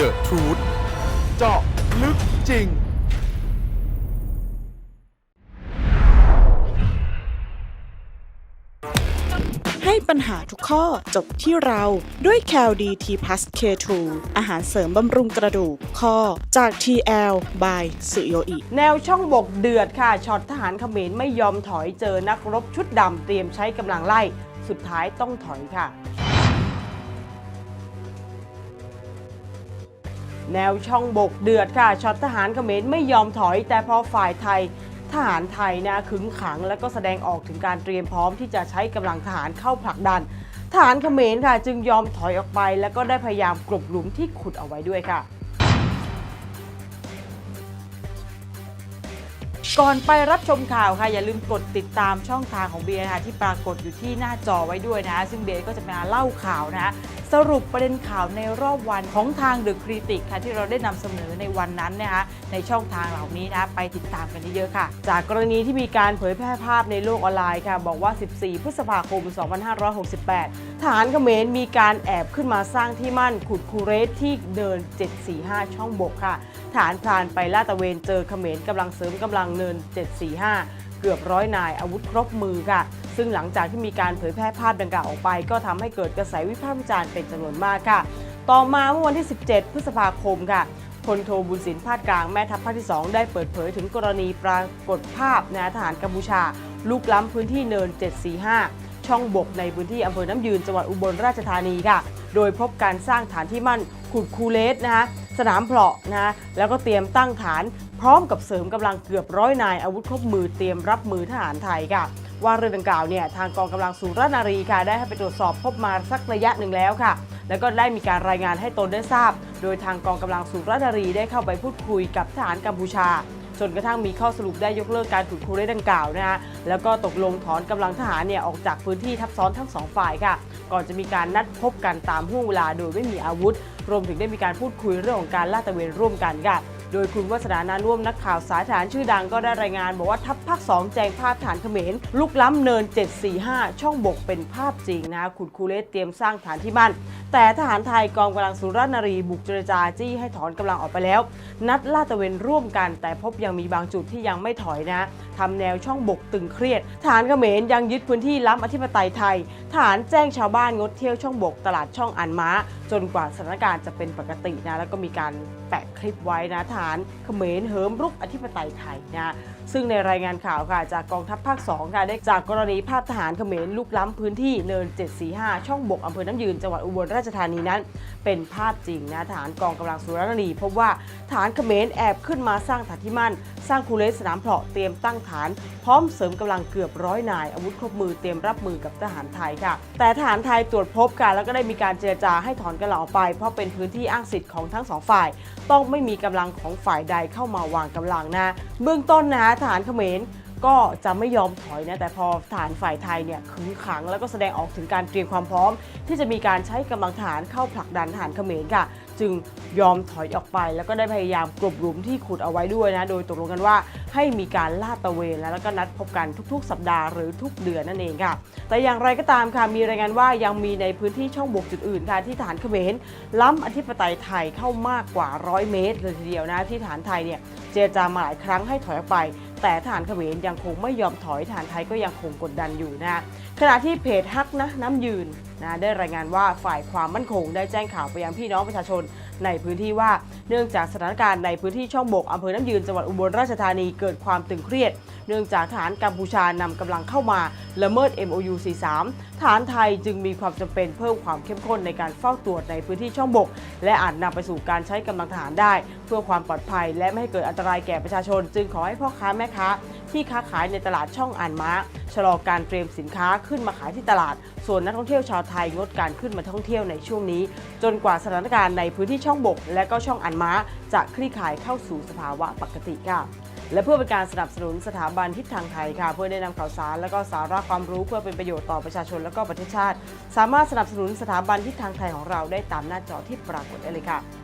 The Truth เจาะลึกจริง ให้ปัญหาทุกข้อจบที่เราด้วย c a l d t p l u s K2 อาหารเสริมบำรุงกระดูกข้อจาก TL by สุโยอิ แนวช่องบกเดือดค่ะช็อตทหารเขมรไม่ยอมถอยเจอนักรบชุดดำเตรียมใช้กำลังไล่ สุดท้ายต้องถอยค่ะ แนวช่องบกเดือดค่ะช็อตทหารเขมรไม่ยอมถอย แต่พอฝ่ายไทยทหารไทยนะขึงขัง และก็แสดงออกถึงการเตรียมพร้อมที่จะใช้กำลังทหารเข้าผลักดันทหารเขมรค่ะ จึงยอมถอยออกไป แล้วก็ได้พยายามกลบหลุมที่ขุดเอาไว้ด้วยค่ะ ก่อนไปรับชมข่าวค่ะ อย่าลืมกดติดตามช่องทางของเบียร์นะคะที่ปรากฏอยู่ที่หน้าจอไว้ด้วยนะคะซึ่งเบียร์ก็จะมาเล่าข่าวนะคะ สรุปประเด็นข่าวในรอบวันของทางเดอะคริติกค่ะที่เราได้นำเสนอในวันนั้นนะคะในช่องทางเหล่านี้นะไปติดตามกันเยอะๆค่ะ จากกรณีที่มีการเผยแพร่ภาพในโลกออนไลน์ค่ะ บอกว่า 14 พฤษภาคม 2568 ทหารเขมรมีการแอบขึ้นมาสร้างที่มั่นขุดคูเรสที่เดิน 745 ช่องบกค่ะ ฐานพรานไปลาดตะเวนเจอเขมรกำลังเสริมกำลังเนิน 745 เกือบร้อยนายอาวุธครบมือค่ะ ซึ่งหลังจากที่มีการเผยแพร่ภาพดังกล่าวออกไป ก็ทำให้เกิดกระแสวิพากษ์วิจารณ์เป็นจำนวนมากค่ะ ต่อมาเมื่อวันที่ 17 พฤษภาคมค่ะพลโทบุญสินพาดกลางแม่ทัพภาคที่ 2 ได้เปิดเผยถึงกรณีปรากฏภาพนะทหารกัมพูชาลุกล้ำพื้นที่เนิน 745 ช่องบกในพื้นที่อำเภอน้ำยืนจังหวัดอุบลราชธานีค่ะ โดยพบการสร้างฐานที่มั่นขุดคูเลสนะคะ สนามเพลาะนะคะแล้วก็เตรียมตั้งฐาน พร้อมกับเสริมกำลังเกือบร้อยนายอาวุธครบมือเตรียมรับมือทหารไทยค่ะว่าเรื่องดังกล่าวเนี่ยทางกองกำลังสุรนารีค่ะได้ให้ไปตรวจสอบพบมาสักระยะหนึ่งแล้วค่ะ แล้วก็ได้มีการรายงานให้ตนได้ทราบ โดยทางกองกำลังสุรนารีได้เข้าไปพูดคุยกับทหารกัมพูชา จนกระทั่งมีข้อสรุปได้ยกเลิกการขุดคูเรสดังกล่าวนะฮะแล้วก็ตกลงถอนกำลังทหารเนี่ยออกจากพื้นที่ทับซ้อนทั้งสองฝ่ายค่ะ ก่อนจะมีการนัดพบกันตามห่วงเวลาโดยไม่มีอาวุธ รวมถึงได้มีการพูดคุยเรื่องของการลาดตระเวนร่วมกันค่ะโดยคุณวัฒนานาร่วมนักข่าวสายฐานชื่อดังก็ได้รายงาน บอกว่าทัพภาค 2 แจงภาพฐานเขมรลุกล้ำเนิน 745 ช่องบกเป็นภาพจริงนะขุดคูเลสเตรียมสร้างฐานที่มั่น แต่ทหารไทยกองกำลังสุรนารีบุกเจรจาจี้ให้ถอนกำลังออกไปแล้ว นัดลาดตะเวนร่วมกัน แต่พบยังมีบางจุดที่ยังไม่ถอยนะทำแนวช่องบกตึงเครียดทหารเขมรยังยึดพื้นที่ล้ำอธิปไตยไทยทหารแจ้งชาวบ้านงดเที่ยวช่องบกตลาดช่องอันม้า จนกว่าสถานการณ์จะเป็นปกตินะ แล้วก็มีการแปะคลิปไว้นะทหารเขมรเหิมรุกอธิปไตยไทยนะซึ่งในรายงานข่าวค่ะจากกองทัพภาค 2 ค่ะได้จากกรณีภาพทหารเขมรลุกล้ำพื้นที่เนิน 745 ช่องบกอำเภอน้ำยืนจังหวัดอุบลราชธานีนั้น เป็นภาพจริงนะทหารกองกำลังสุรนารีพบว่าทหารเขมรแอบขึ้นมาสร้างฐานที่มั่น สร้างคูเลสสนามเพาะเตรียมตั้งฐาน พร้อมเสริมกำลังเกือบร้อยนาย อาวุธครบมือเตรียมรับมือกับทหารไทยค่ะ แต่ทหารไทยตรวจพบกันแล้วก็ได้มีการเจรจาให้ถอนกำลังออกไป เพราะเป็นพื้นที่อ้างสิทธิ์ของทั้งสองฝ่าย ต้องไม่มีกำลังของฝ่ายใดเข้ามาวางกำลังนะเบื้องต้นนะทหารเขมร ก็จะไม่ยอมถอยนะแต่พอทหารฝ่ายไทยเนี่ยขึงขัง แล้วก็แสดงออกถึงการเตรียมความพร้อม ที่จะมีการใช้กำลังทหารเข้าผลักดันทหารเขมรค่ะ จึงยอมถอยออกไป แล้วก็ได้พยายามกลบหลุมที่ขุดเอาไว้ด้วยนะโดยตกลงกันว่าให้มีการลาดตระเวนแล้วก็นัดพบกันทุกๆ สัปดาห์หรือทุกเดือนนั่นเองค่ะ แต่อย่างไรก็ตามค่ะมีรายงานว่ายังมีในพื้นที่ช่องบกจุดอื่นค่ะที่ทหารเขมรล้ำอธิปไตยไทยเข้ามากกว่า 100 เมตรเลยทีเดียวนะที่ทหารไทยเนี่ยเจรจามาหลายครั้งให้ถอยออกไป แต่ทหารเขมรยังคงไม่ยอมถอยทหารไทยก็ยังคงกดดันอยู่นะขณะที่เพจฮักนะน้ำยืนนะได้รายงานว่าฝ่ายความมั่นคงได้แจ้งข่าวไปยังพี่น้องประชาชนในพื้นที่ว่าเนื่องจากสถานการณ์ในพื้นที่ช่องบกอำเภอน้ำยืนจังหวัดอุบลราชธานีเกิดความตึงเครียด เนื่องจากทหารกัมพูชานำกำลังเข้ามาละเมิด MOU 43ทหารไทยจึงมีความจำเป็นเพิ่มความเข้มข้นในการเฝ้าตรวจในพื้นที่ช่องบก และอาจนำไปสู่การใช้กำลังทหารได้ เพื่อความปลอดภัยและไม่ให้เกิดอันตรายแก่ประชาชน จึงขอให้พ่อค้าแม่ค้าที่ค้าขายในตลาดช่องอ่านม้า ชะลอการเตรียมสินค้าขึ้นมาขายที่ตลาด ส่วนนักท่องเที่ยวชาวไทยงดการขึ้นมาท่องเที่ยวในช่วงนี้ จนกว่าสถานการณ์ในพื้นที่ช่องบก และก็ช่องอ่านม้า จะคลี่คลายเข้าสู่สภาวะปกติค่ะและเพื่อเป็นการสนับสนุนสถาบันทิศทางไทยค่ะ เพื่อได้นำข่าวสารและก็สาระความรู้เพื่อเป็นประโยชน์ต่อประชาชนและก็ประเทศชาติ สามารถสนับสนุนสถาบันทิศทางไทยของเราได้ตามหน้าจอที่ปรากฏได้เลยค่ะ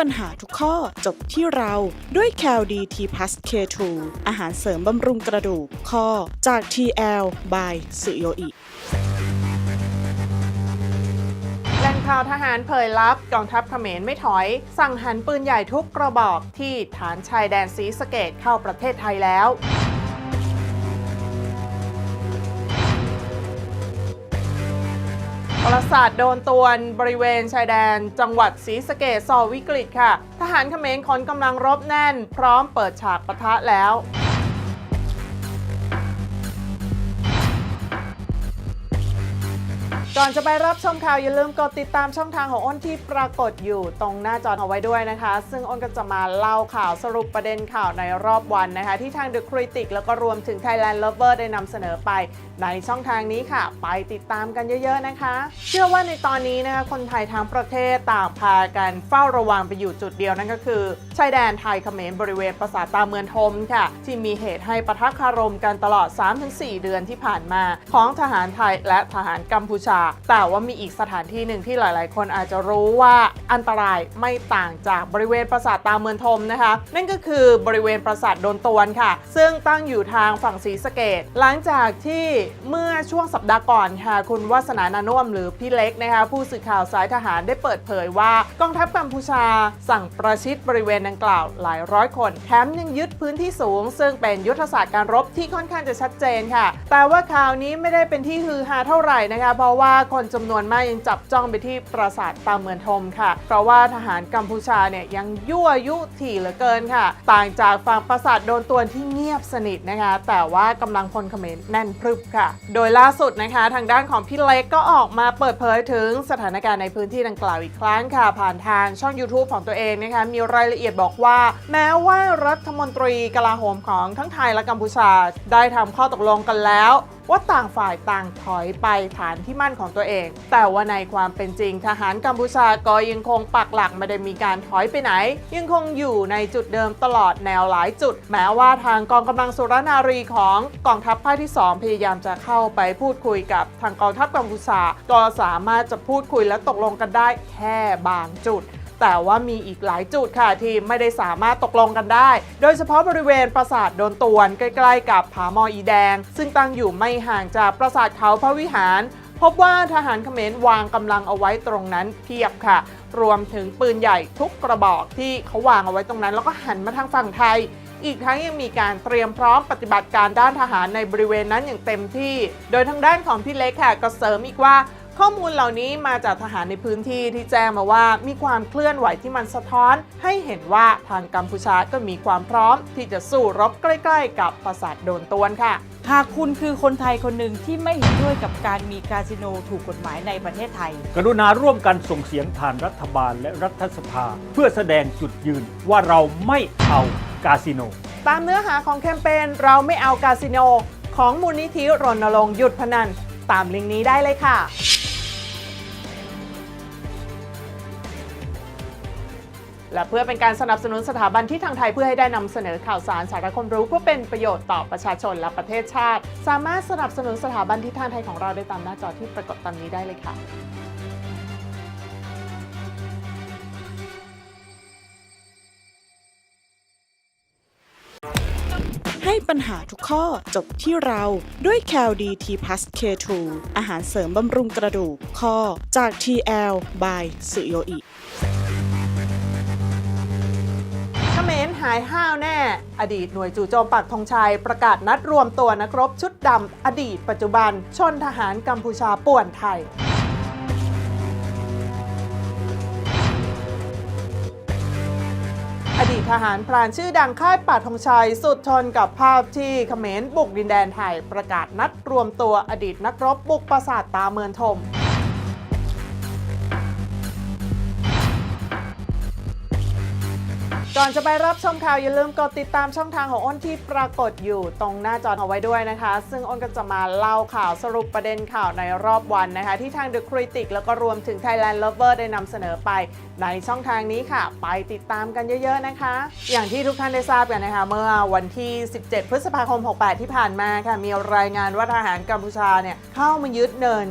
ปัญหาทุกข้อจบที่เราด้วย c a l d t p l u s K2 อาหารเสริมบำรุงกระดูกข้อจาก TL by สุโยอิแหล่งข่าวทหารเผยลับกองทัพเขมรไม่ถอย สั่งหันปืนใหญ่ทุกกระบอกที่ฐานชายแดนศรีสเกดเข้าประเทศไทยแล้ว ปราสาทโดนตวนบริเวณชายแดน จังหวัดศรีสะเกดสอวิกฤตค่ะ ทหารเขมรขนกำลังรบแน่น พร้อมเปิดฉากปะทะแล้ว ก่อนจะไปรับชมข่าวอย่าลืมกดติดตามช่องทางของอ้นที่ปรากฏอยู่ตรงหน้าจอเอาไว้ด้วยนะคะ ซึ่งอ้นก็จะมาเล่าข่าวสรุปประเด็นข่าวในรอบวันนะคะ ที่ทาง The Critic แล้วก็รวมถึง Thailand Lover ได้นำเสนอไป ในช่องทางนี้ค่ะ ไปติดตามกันเยอะๆนะคะ เชื่อว่าในตอนนี้นะคะคนไทยทั้งประเทศต่างพากันเฝ้าระวังไปอยู่จุดเดียวนั่นก็คือชายแดนไทยเขมรบริเวณปราสาทตาเมืองทมค่ะ ที่มีเหตุให้ปะทะคารมกันตลอด 3-4 เดือนที่ผ่านมา ของทหารไทยและทหารกัมพูชาแต่ว่ามีอีกสถานที่หนึ่งที่หลายๆ คนอาจจะรู้ว่าอันตรายไม่ต่างจากบริเวณปราสาทตาเมืองทมนะคะ นั่นก็คือบริเวณปราสาทโดนตวนค่ะ ซึ่งตั้งอยู่ทางฝั่งศรีสะเกดหลังจากที่เมื่อช่วงสัปดาห์ก่อนค่ะ คุณวัฒนานานุ่มหรือพี่เล็กนะคะผู้สื่อข่าวสายทหารได้เปิดเผยว่ากองทัพกัมพูชาสั่งประชิดบริเวณดังกล่าวหลายร้อยคนแถมยังยึดพื้นที่สูง ซึ่งเป็นยุทธศาสตร์การรบที่ค่อนข้างจะชัดเจนค่ะ แต่ว่าข่าวนี้ไม่ได้เป็นที่ฮือฮาเท่าไหร่นะคะ เพราะว่าคนจำนวนมากยังจับจ้องไปที่ปราสาทตาเมืองทมค่ะ เพราะว่าทหารกัมพูชาเนี่ยยังยั่วยุถี่เหลือเกินค่ะ ต่างจากฝั่งปราสาทโดนตวนที่เงียบสนิทนะคะ แต่ว่ากำลังพลเขมรแน่นพรึบค่ะ โดยล่าสุดนะคะ ทางด้านของพี่เล็กก็ออกมาเปิดเผยถึงสถานการณ์ในพื้นที่ดังกล่าวอีกครั้งค่ะ ผ่านทางช่อง YouTube ของตัวเองนะคะ มีรายละเอียดบอกว่า แม้ว่ารัฐมนตรีกลาโหมของทั้งไทยและกัมพูชาได้ทำข้อตกลงกันแล้ว ว่าต่างฝ่ายต่างถอยไปฐานที่มั่นของตัวเอง แต่ว่าในความเป็นจริงทหารกัมพูชาก็ยังคงปักหลักไม่ได้มีการถอยไปไหน ยังคงอยู่ในจุดเดิมตลอดแนวหลายจุด แม้ว่าทางกองกำลังสุรนารีของกองทัพภาคที่ 2 พยายามจะเข้าไปพูดคุยกับทางกองทัพกัมพูชาก็สามารถจะพูดคุยและตกลงกันได้แค่บางจุด แต่ว่ามีอีกหลายจุดค่ะที่ไม่ได้สามารถตกลงกันได้ โดยเฉพาะบริเวณปราสาทโดนตวนใกล้ ๆ กับผาหมออีแดง ซึ่งตั้งอยู่ไม่ห่างจากปราสาทเขาพระวิหาร พบว่าทหารเขมรวางกำลังเอาไว้ตรงนั้นเพียบค่ะ รวมถึงปืนใหญ่ทุกกระบอกที่เขาวางเอาไว้ตรงนั้น แล้วก็หันมาทางฝั่งไทย อีกทั้งยังมีการเตรียมพร้อมปฏิบัติการด้านทหารในบริเวณนั้นอย่างเต็มที่ โดยทางด้านของพี่เล็กค่ะก็เสริมอีกว่า ข้อมูลเหล่านี้มาจากทหารในพื้นที่ที่แจ้งมาว่ามีความเคลื่อนไหวที่มันสะท้อน ให้เห็นว่าทางกัมพูชาก็มีความพร้อม ที่จะสู้รบใกล้ๆ กับปราสาทโดนตวนค่ะ หากคุณคือคนไทยคนหนึ่งที่ไม่เห็นด้วยกับการมีคาสิโนถูกกฎหมายในประเทศไทย กรุณาร่วมกันส่งเสียงผ่านรัฐบาลและรัฐสภา เพื่อแสดงจุดยืนว่าเราไม่เอากาสิโน ตามเนื้อหาของแคมเปญเราไม่เอาคาสิโน ของมูลนิธิรณรงค์หยุดพนัน ตามลิงก์นี้ได้เลยค่ะ และเพื่อเป็นการสนับสนุนสถาบันที่ทางไทยเพื่อให้ได้นำเสนอข่าวสารสาระความรู้เพื่อเป็นประโยชน์ต่อประชาชนและประเทศชาติ สามารถสนับสนุนสถาบันที่ทางไทยของเราได้ตามหน้าจอที่ปรากฏตามนี้ได้เลยค่ะให้ปัญหาทุกข้อจบที่เราด้วย c a l d t p l u s K2 อาหารเสริมบำรุงกระดูกข้อจาก TL by สุโยอิายห้าวแน่ อดีตหน่วยจู่โจมปักธงชัยประกาศนัดรวมตัวนักรบชุดดำอดีตปัจจุบัน ชนทหารกัมพูชาป่วนไทยอดีตทหารพรานชื่อดังค่ายป่าธงชัย สุดทนกับภาพที่เขมรบุกดินแดนไทย ประกาศนัดรวมตัวอดีตนักรบบุกปราสาทตาเมืองทม ก่อนจะไปรับชมข่าวอย่าลืมกดติดตามช่องทางของอ้นที่ปรากฏอยู่ตรงหน้าจอเอาไว้ด้วยนะคะ ซึ่งอ้นก็จะมาเล่าข่าวสรุปประเด็นข่าวในรอบวันนะคะ ที่ทาง The Critic แล้วก็รวมถึง Thailand Lover ได้นำเสนอไปในช่องทางนี้ค่ะ ไปติดตามกันเยอะๆนะคะ อย่างที่ทุกท่านได้ทราบกันนะคะ เมื่อวันที่ 17 พฤษภาคม 68 ที่ผ่านมาค่ะ มีรายงานว่าทหารกัมพูชาเนี่ยเข้ามายึดเนิน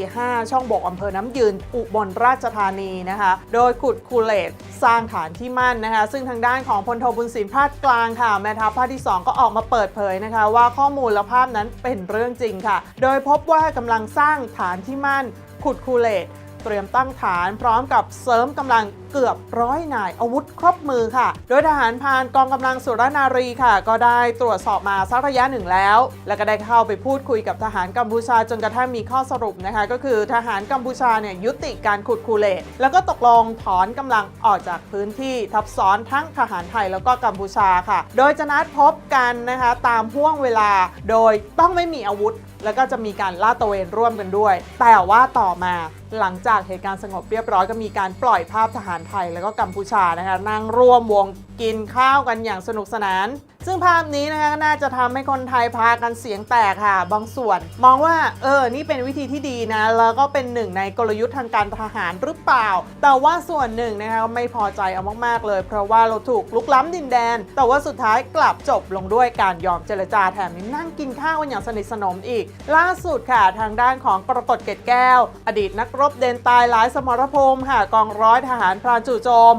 745 ช่องบกอำเภอน้ำยืนอุบลราชธานีนะคะ โดยขุดคูเลตสร้างฐานที่มั่นนะคะ ซึ่งทางด้านของพลโทบุญสินพาดกลางค่ะแม่ทัพภาคที่ 2 ก็ออกมาเปิดเผยนะคะ ว่าข้อมูลและภาพนั้นเป็นเรื่องจริงค่ะ โดยพบว่ากำลังสร้างฐานที่มั่นขุดคูเลต เตรียมตั้งฐานพร้อมกับเสริมกำลังเกือบร้อยนายอาวุธครบมือค่ะ โดยทหารพานกองกำลังสุรนารีค่ะ ก็ได้ตรวจสอบมาสักระยะหนึ่งแล้ว แล้วก็ได้เข้าไปพูดคุยกับทหารกัมพูชาจนกระทั่งมีข้อสรุปนะคะ ก็คือทหารกัมพูชาเนี่ยยุติการขุดคูเลตแล้วก็ตกลงถอนกำลังออกจากพื้นที่ทับซ้อนทั้งทหารไทยแล้วก็กัมพูชาค่ะ โดยจะนัดพบกันนะคะตามห่วงเวลา โดยต้องไม่มีอาวุธ แล้วก็จะมีการลาดตระเวนร่วมกันด้วย แต่ว่าต่อมาหลังจากเหตุการณ์สงบเรียบร้อยก็มีการปล่อยภาพทหารไทย แล้วก็กัมพูชานะคะนั่งร่วมวงกินข้าวกันอย่างสนุกสนานซึ่งภาพนี้นะคะน่าจะทำให้คนไทยพากันเสียงแตกค่ะ บางส่วน มองว่าเออนี่เป็นวิธีที่ดีนะ แล้วก็เป็นหนึ่งในกลยุทธ์ทางการทหารหรือเปล่า แต่ว่าส่วนหนึ่งนะคะไม่พอใจเอามากๆเลย เพราะว่าเราถูกลุกล้ำดินแดน แต่ว่าสุดท้ายกลับจบลงด้วยการยอมเจรจาแถมยังนั่งกินข้าวกันอย่างสนิทสนมอีก ล่าสุดค่ะทางด้านของกรกฎเกตแก้ว อดีตนักรบเดนตายหลายสมรภูมิค่ะกองร้อยทหารพรานจู่โจม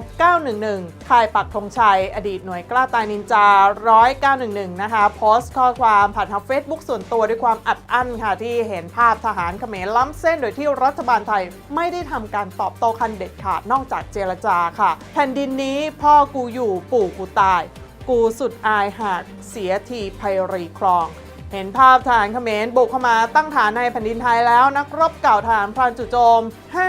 911ค่ายปักธงชัย อดีตหน่วยกล้าตายนินจา1911 นะคะ โพสต์ข้อความผ่านทาง Facebook ส่วนตัวด้วยความอัดอั้นค่ะ ที่เห็นภาพทหารเขมรล้ำเส้นโดยที่รัฐบาลไทยไม่ได้ทำการตอบโต้คันเด็ดขาดนอกจากเจรจาค่ะ แผ่นดินนี้พ่อกูอยู่ปู่กูตาย กูสุดอายหากเสียทีไพรีครองเห็นภาพทหารเขมรบุกเข้ามาตั้งฐานในแผ่นดินไทยแล้ว นักรบเก่าทหารพรานจู่โจม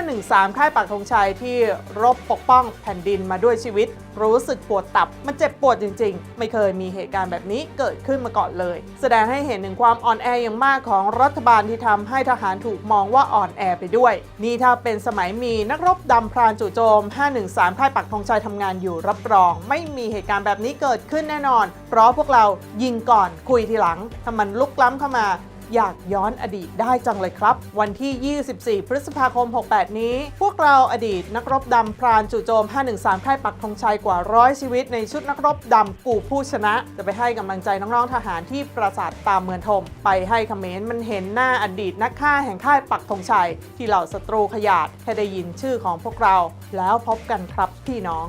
513 ค่ายปักธงชัยที่รบปกป้องแผ่นดินมาด้วยชีวิตรู้สึกปวดตับ มันเจ็บปวดจริง ๆ ไม่เคยมีเหตุการณ์แบบนี้เกิดขึ้นมาก่อนเลย แสดงให้เห็นถึงความอ่อนแออย่างมากของรัฐบาลที่ทำให้ทหารถูกมองว่าอ่อนแอไปด้วย นี่ถ้าเป็นสมัยมีนักรบดำพรานจู่โจม 513ค่ายปักธงชัยทำงานอยู่รับรอง ไม่มีเหตุการณ์แบบนี้เกิดขึ้นแน่นอน เพราะพวกเรายิงก่อนคุยทีหลังถ้ามันลุกล้ำเข้ามา อยากย้อนอดีตได้จังเลยครับ วันที่ 24 พฤษภาคม 68 นี้ พวกเราอดีตนักรบดำพรานจู่โจม 513 ค่ายปักธงชัยกว่าร้อยชีวิตในชุดนักรบดำกูผู้ชนะ จะไปให้กำลังใจน้องๆทหารที่ปราสาทตามเมืองทมไปให้เขมรมันเห็นหน้าอดีตนักฆ่าแห่งค่ายปักธงชัย ที่เหล่าศัตรูขยาดแค่ได้ยินชื่อของพวกเรา แล้วพบกันครับพี่น้อง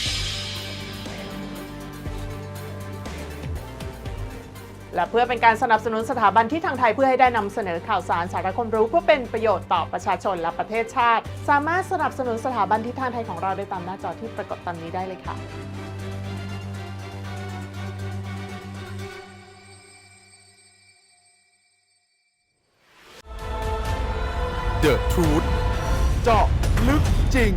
และเพื่อเป็นการสนับสนุนสถาบันที่ทางไทยเพื่อให้ได้นำเสนอข่าวสารสาระความรู้เพื่อเป็นประโยชน์ต่อประชาชนและประเทศชาติ สามารถสนับสนุนสถาบันที่ทางไทยของเราได้ตามหน้าจอที่ปรากฏตามนี้ได้เลยค่ะ The Truth เจาะลึกจริง